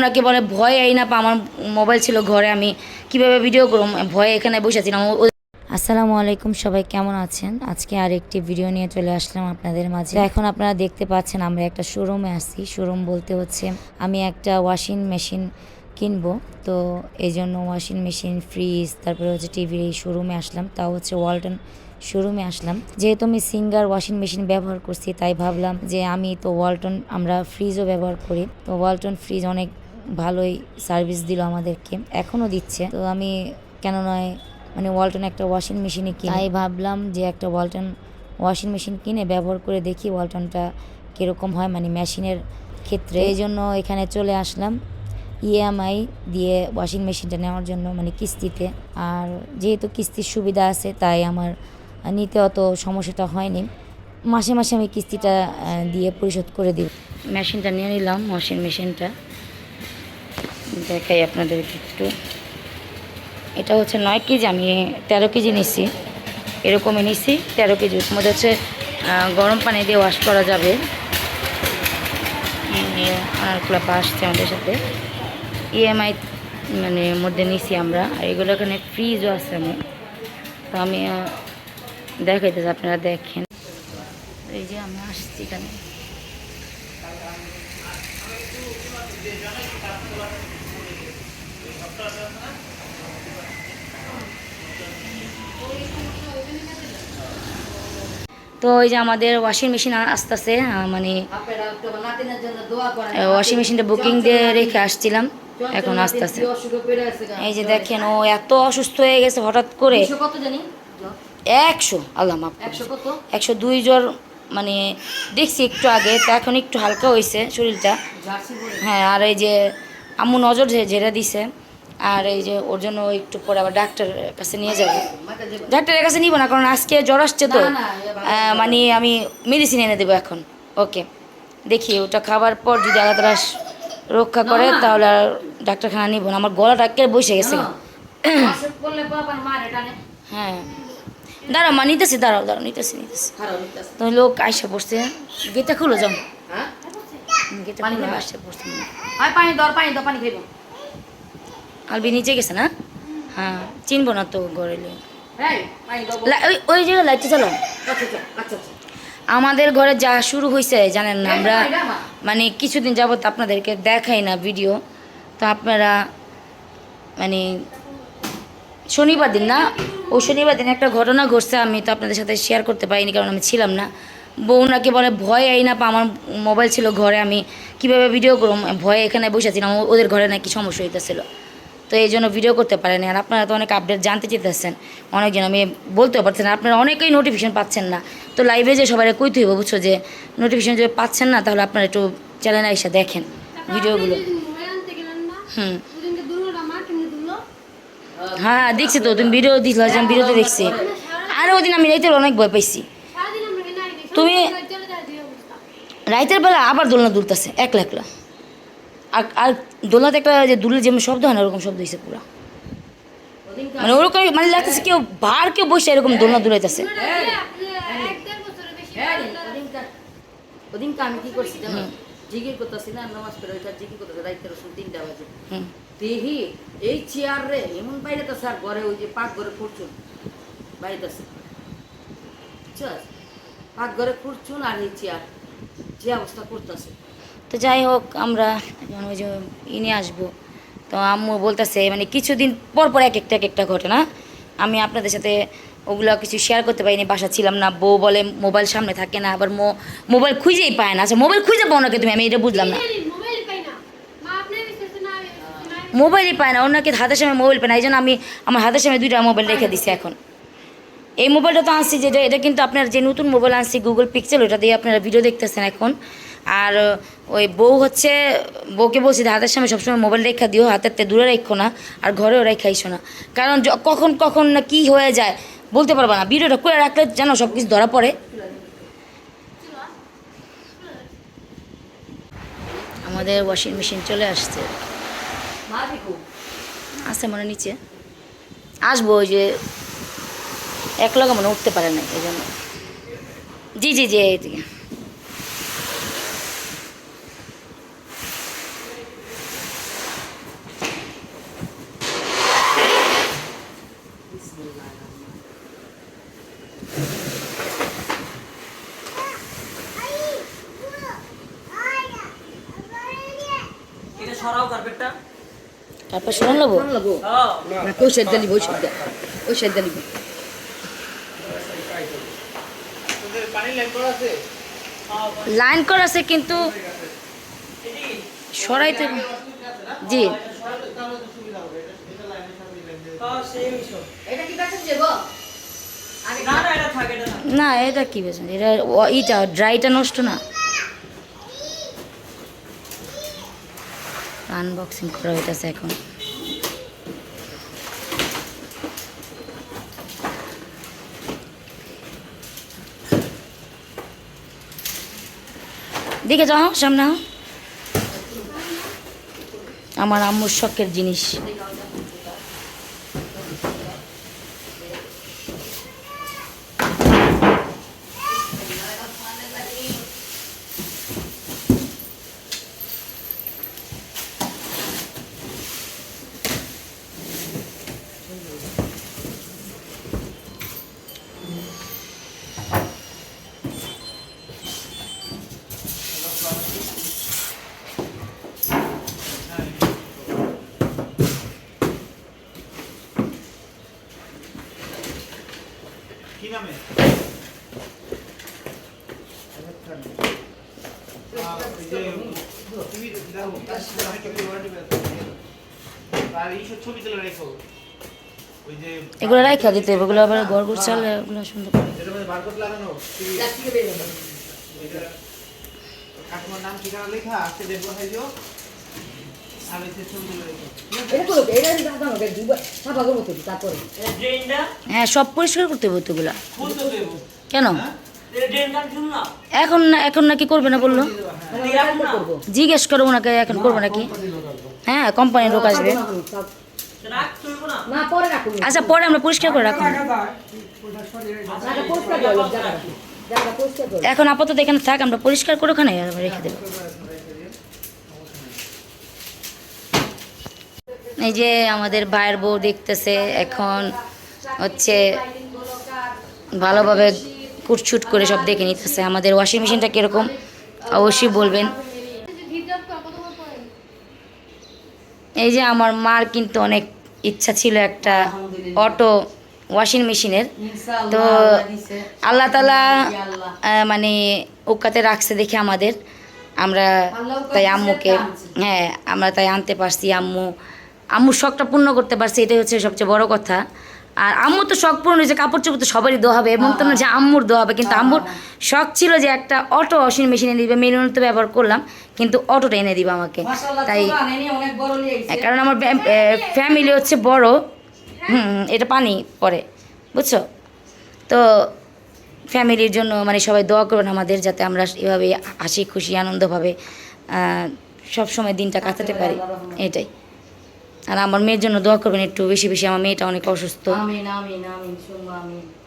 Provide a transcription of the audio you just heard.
ওনাকে বলে, ভয় এই না আমার মোবাইল ছিল ঘরে, আমি কীভাবে ভিডিও করব? ভয়ে এখানে বসেছিলাম আসসালামু আলাইকুম, সবাই কেমন আছেন? আজকে আর একটি ভিডিও নিয়ে চলে আসলাম আপনাদের মাঝে। এখন আপনারা দেখতে পাচ্ছেন, আমরা একটা শোরুমে আসছি শোরুম বলতে হচ্ছে, আমি একটা ওয়াশিং মেশিন কিনবো। তো এই জন্য ওয়াশিং মেশিন ফ্রিজ তারপরে হচ্ছে টিভির এই শোরুমে আসলাম। তাও হচ্ছে ওয়ালটন শোরুমে আসলাম। যেহেতু আমি সিঙ্গার ওয়াশিং মেশিন ব্যবহার করছি, তাই ভাবলাম যে আমি তো ওয়ালটন আমরা ফ্রিজও ব্যবহার করি। তো ওয়ালটন ফ্রিজ অনেক ভালোই সার্ভিস দিল আমাদেরকে এখনও দিচ্ছে। তো আমি কেন নয় মানে ওয়ালটন একটা ওয়াশিং মেশিনে কিনে তাই ভাবলাম যে একটা ওয়ালটন ওয়াশিং মেশিন কিনে ব্যবহার করে দেখি ওয়ালটনটা কীরকম হয় মানে মেশিনের ক্ষেত্রে। এই জন্য এখানে চলে আসলাম ইএমআই দিয়ে ওয়াশিং মেশিনটা নেওয়ার জন্য মানে কিস্তিতে। আর যেহেতু কিস্তির সুবিধা আছে তাই আমার নিতে অত সমস্যাটা হয়নি। মাসে মাসে আমি কিস্তিটা দিয়ে পরিশোধ করে দিই। মেশিনটা নিয়ে নিলাম ওয়াশিং মেশিনটা দেখাই আপনাদেরকে একটু। এটা হচ্ছে নয় কেজি, আমি তেরো কেজি নিছি। এরকমই নিছি তেরো কেজি। মধ্যে হচ্ছে গরম পানি দিয়ে ওয়াশ করা যাবে। আনারকুলা আসছে আমাদের সাথে। ইএমআই মানে মধ্যে নিছি আমরা। আর এগুলো এখানে ফ্রিজও আছে আমি তো আমি দেখাইতেছি, আপনারা দেখেন। এই যে আমি আসছি এখানে। তো ওই যে আমাদের ওয়াশিং মেশিন আস্তে আস্তে মানে ওয়াশিং মেশিনটা বুকিং দিয়ে রেখে আসছিলাম এখন আস্তে আস্তে এই যে দেখেন ও এত অসুস্থ হয়ে গেছে হঠাৎ করে। একশো আল্লাহ মাফ একশো দুই জ্বর মানে দেখছি একটু আগে তা এখন একটু হালকা হয়েছে শরীরটা। হ্যাঁ আর এই যে আম্মু নজর ঝেড়ে দিছে। আর এই যে ওর জন্য একটু পরে আবার ডাক্তারের কাছে নিয়ে যাব। ডাক্তারের কাছে নিব না কারণ আজকে জ্বর আসছে তো। মানে আমি মেডিসিন এনে দেবো এখন। ওকে দেখি ওটা খাবার পর যদি তালা রক্ষা করে তাহলে আর ডাক্তারখানা নিব না। আমার গলাটা একেবারে বসে গেছে। হ্যাঁ। দাঁড়াও মা নিতেছি দাঁড়াও দাঁড়াও নিতেছি নিতেছি। খারাপ নিতেছে। তো লোক আইসা পড়ছে। গেটটা খুলো যাও। হ্যাঁ? গেটটা খুলে? আসছে পড়ছে। পানি দর পানি দর পানি খাইব আলবি নিচে গেছে না? হ্যাঁ চিনবো না তো ঘরে ওই ওই যে লাইটটা চালো। আচ্ছা আচ্ছা আচ্ছা আমাদের ঘরে যা শুরু হয়েছে জানেন না আমরা। মানে কিছুদিন যাবত আপনাদেরকে দেখাই না ভিডিও। তো আপনারা মানে শনিবার দিন না ও শনিবার দিন একটা ঘটনা ঘটছে আমি তো আপনাদের সাথে শেয়ার করতে পারিনি কারণ আমি ছিলাম না। বউ নাকি বলে ভয় এই না আমার মোবাইল ছিল ঘরে আমি কীভাবে ভিডিও করব? ভয়ে এখানে বসেছিলাম ওদের ঘরে নাকি সমস্যা হইতেছিল। তো এই জন্য ভিডিও করতে পারেনি। আর আপনারা তো অনেক আপডেট জানতে চেতেছেন অনেকজন আমি বলতেও পারছেন না। আপনারা অনেকেই নোটিফিকেশন পাচ্ছেন না। তো লাইভে যে সবাই কইতে হইব বুঝছ যে নোটিফিকেশন যদি পাচ্ছেন না তাহলে আপনারা একটু চ্যানেলে এসে দেখেন ভিডিওগুলো হুম। হ্যাঁ দেখছি তো তুমি ভিডিও দিছিল ভিডিওতে দেখছি। আর ওদিন আমি রাইতের অনেক ভয় পাইছি। তুমি রাইতের বেলা আবার দোলনা দুলতেছে একলা একলা। আর আর দোলনাতে একটা যে দুলে যেমন শব্দ হয় না ওরকম শব্দ হয়েছে পুরা। মানে ওরকম মানে লাগতেছে কেউ বার কেউ বসে এরকম দোলনা দুলাইতেছে। হ্যাঁ ওদিনকার আমি কি করছি জানো? জিগির করতেছি না নামাজ পড়ে ওইটা জিগির করতেছে রাইতে রসুন তিনটা বাজে। দেহি এই চেয়ার রে এমন বাইরে তো স্যার ঘরে ওই যে পাক ঘরে খুঁড়ছুন বাইরেতেছে। বুঝছস পাক ঘরে খুঁড়ছুন আর এই চেয়ার যে অবস্থা করতেছে। তো যাই হোক আমরা এখন ওই যে ইনে আসব। তো আম্মু বলতেছে মানে কিছুদিন পর পর এক একটা এক একটা ঘটনা। আমি আপনাদের সাথে ওগুলো কিছু শেয়ার করতে পারিনি বাসা ছিলাম না বউ বলে মোবাইল সামনে থাকে না আবার মো মোবাইল খুঁজেই পায় না। আচ্ছা মোবাইল খুঁজে পাও নাকি তুমি? আমি এটা বুঝলাম না। মোবাইলই পায় না ওর নাকি হাতের সামনে মোবাইল পায় না এই জন্য আমি আমার হাতের সামনে দুইটা মোবাইল রেখে দিছি এখন। এই মোবাইলটা তো আনছি যেটা এটা কিন্তু আপনার যে নতুন মোবাইল আনছি গুগল পিক্সেল ওটা দিয়ে আপনারা ভিডিও দেখতেছেন এখন। আর ওই বউ হচ্ছে, বউকে বলছি হাতের সামনে সবসময় মোবাইল রেখা দিও, হাতের তে দূরে রেখো না, আর ঘরেও রেখাইছো না। কারণ কখন কখন না কী হয়ে যায়, বলতে পারবা না। ভিডিওটা করে রাখলে জানো সব কিছু ধরা পড়ে। আমাদের ওয়াশিং মেশিন চলে আসছে। আছে মনে নিচে। আসব ওই যে, এক লগা মনে উঠতে পারে না এই জন্য জি জি জি এইদিকে সরাও কার্পেটটা তারপর শুনে নেব? হ্যাঁ। না ওই সাইড দিলি ওই সাইড ওই সাইড লাইন করা আছে? লাইন করা আছে কিন্তু সরাইতে জি। না না এটা কি বেশ এটা ইটা ড্রাইটা নষ্ট না? আনবক্সিং করা হইতেছে এখন দেখে যাও সামনে। আমার আম্মুর শখের জিনিস কি নামে আহ, ওই যে তুমি দেখো অনেক কিছু warranty পেয়ে যাচ্ছে। আর এইসব ছবি তুলে রেখো ওই যে এগুলো রাখা দিতে হবে এগুলো আবার গড় গড় চালে এগুলো সুন্দর করে। করো। ড্রেনটা হ্যাঁ সব পরিষ্কার করতে হবে তো এগুলো। কেন? হ্যাঁ? এখন না এখন নাকি করবে না বলল? মানে জিজ্ঞেস করব ওনাকে এখন করব নাকি? হ্যাঁ কোম্পানির লোক আসবে। রাখুন। আচ্ছা পরে আমরা পরিষ্কার করে রাখুন। জায়গা পরিষ্কার করো করো এখন আপাতত এখানে থাক আমরা পরিষ্কার করে ওখানে রেখে দেবো। এই যে আমাদের ভাইয়ের বউ দেখতেছে এখন হচ্ছে ভালোভাবে কুটছুট করে সব দেখে নিতেছে। আমাদের ওয়াশিং মেশিনটা কীরকম অবশ্যই বলবেন। এই যে আমার মার কিন্তু অনেক ইচ্ছা ছিল একটা অটো ওয়াশিং মেশিনের। তো আল্লাহ তালা মানে ওকাতে রাখছে দেখে আমাদের। আমরা তাই আম্মুকে হ্যাঁ আমরা তাই আনতে পারছি আম্মু। আম্মুর শখটা পূর্ণ করতে পারছি এটাই হচ্ছে সবচেয়ে বড় কথা। আর আম্মুর তো শখ পূরণ হয়েছে কাপড় চোপড় তো সবারই দোয়া হবে। এবং তো না যে আম্মুর দোয়া হবে কিন্তু আম্মুর শখ ছিল যে একটা অটো ওয়াশিং মেশিন এনে দিবে মেনুন তো ব্যবহার করলাম কিন্তু অটোটা এনে দিবে আমাকে। তাই কারণ আমার ফ্যামিলি হচ্ছে বড়। হুম এটা পানি পরে বুঝছ? তো ফ্যামিলির জন্য মানে সবাই দোয়া করবেন আমাদের যাতে আমরা এভাবে হাসি খুশি আনন্দভাবে সব সময় দিনটা কাটাতে পারি। এটাই। আর আমার মেয়ের জন্য দোয়া করবেন একটু বেশি বেশি, আমার মেয়েটা অনেক অসুস্থ। আমিন আমিন আমিন আমিন।